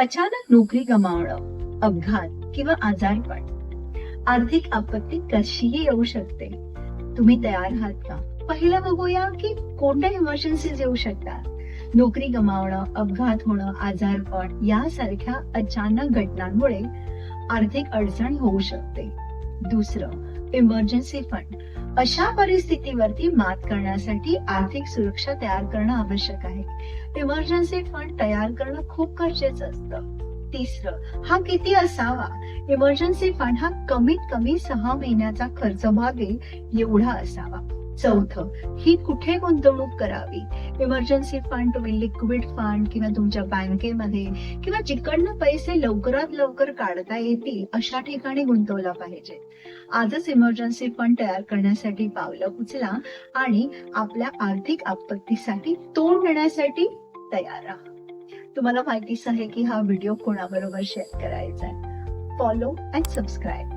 अचानक नोकरी गमावणं अपघात किंवा आजारपण आर्थिक आपत्ती कशीही येऊ शकते. तुम्ही तयार आहात का? पहिलं बघूया की कोणत्या इमर्जन्सीज येऊ शकतात. नोकरी गमावणं अपघात होणं आजारपण यासारख्या अचानक घटनांमुळे आर्थिक अडचण होऊ शकते. दुसरं इमर्जन्सी फंड अशा परिस्थितीवरती मात करण्यासाठी आर्थिक सुरक्षा तयार करणं आवश्यक आहे. इमर्जन्सी फंड तयार करणं खूप गरजेचं असतं. तिसरं हा किती असावा? इमर्जन्सी फंड हा कमीत कमी सहा महिन्याचा खर्च भागेल एवढा असावा. चौथं ही कुठे गुंतवणूक करावी? इमर्जन्सी फंड तुम्ही लिक्विड फंड किंवा तुमच्या बँकेमध्ये किंवा जिकडनं पैसे लवकरात लवकर काढता येतील अशा ठिकाणी गुंतवला पाहिजे. आजच इमर्जन्सी फंड तयार करण्यासाठी पावलं उचला आणि आपल्या आर्थिक आपत्तीसाठी तोंड देण्यासाठी तयार राहा. तुम्हाला माहितीच आहे की हा व्हिडिओ कोणाबरोबर शेअर करायचा आहे? Follow and subscribe